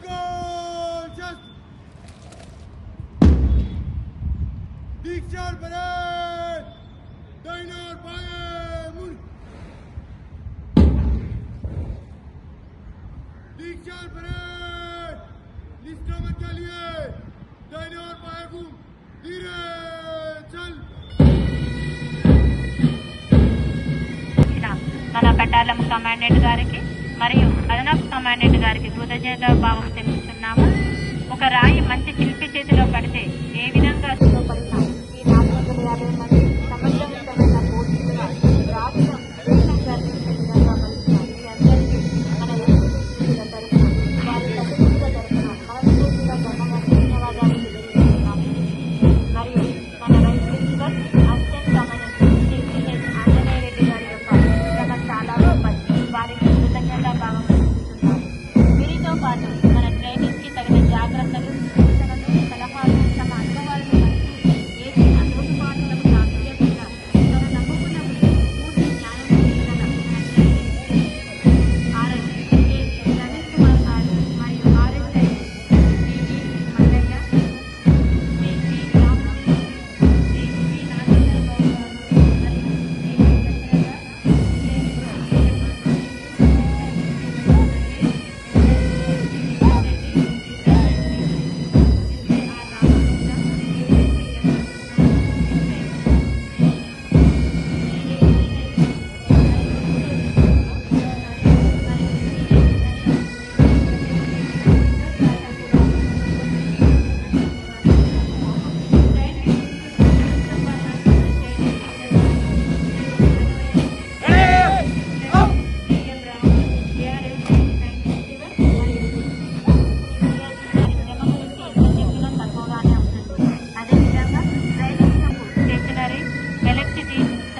Gol! Just! Dikşar Bere! Daynar Baye! Mur! दीक्षार parade निष्क्रमण के लिए दाहिने और बाएं को धीरे चल ఇచ్చిన మన పట్టాలం కమాండెంట్ గారికి మరియు అదనపు కమాండెంట్ గారికి కృతజ్ఞత భావం తెలుపుతున్నాము. ఒక రాయి మంచి శిల్పి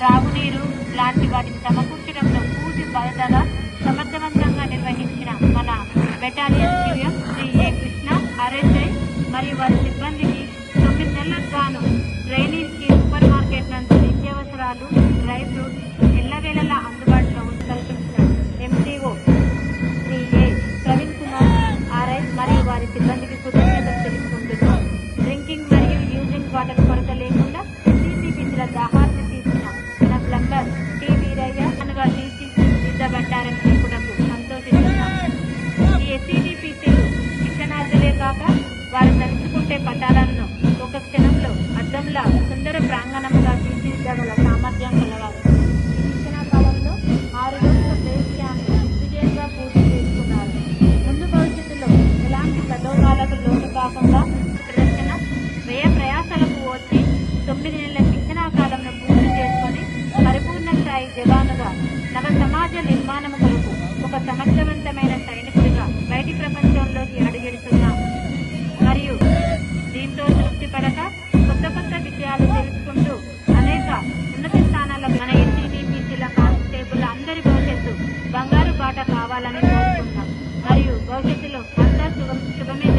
త్రాగునీరు లాంటి వాటిని సమకూర్చడంలో పూర్తి బాధ్యతగా సమర్థవంతంగా నిర్వహించిన మన battalion CM Shri A Krishna RSI మరియు వారి సిబ్బందికి తొమ్మిది నెలలకు గాను సూపర్ మార్కెట్ నందు నిత్యావసరాలు డ్రై ఎల్లవేళలా అందుబాటులో కల్పించిన MDO Shri A Praveen Kumar RI మరియు వారి సిబ్బందికి వారు తలుచుకుంటే పట్టాలను ఒక క్షణంలో అద్దంలా సుందర ప్రాంగణంగా తీర్చిదిద్దగల సామర్థ్యం కలవారు ఈ శిక్షణా కాలంలో ఆరు రోజుల బేస్ విజయంగా పూర్తి చేసుకున్నారు. ముందు భవిష్యత్తులో ఎలాంటి ప్రలోభాలకు లోను కాకుండా ప్రదర్శన వ్యయ ప్రయాసాలకు వచ్చి తొమ్మిది నెలల శిక్షణా కాలంలో పూర్తి చేసుకొని పరిపూర్ణ స్థాయి జవానుగా నవ సమాజ నిర్మాణం కొరకు ఒక సమర్థవంతమైన సైనికుడిగా బయటి ప్రపంచంలోకి దీంతో తృప్తి పడక కొత్త కొత్త విషయాలు తెలుసుకుంటూ అనేక ఉన్నత స్థానాల మన ఎస్సీడీపీసీల కానిస్టేబుల్ అందరి భవిష్యత్తు బంగారు బాట కావాలని కోరుకుంటాం మరియు భవిష్యత్తులో అంతా శుభమే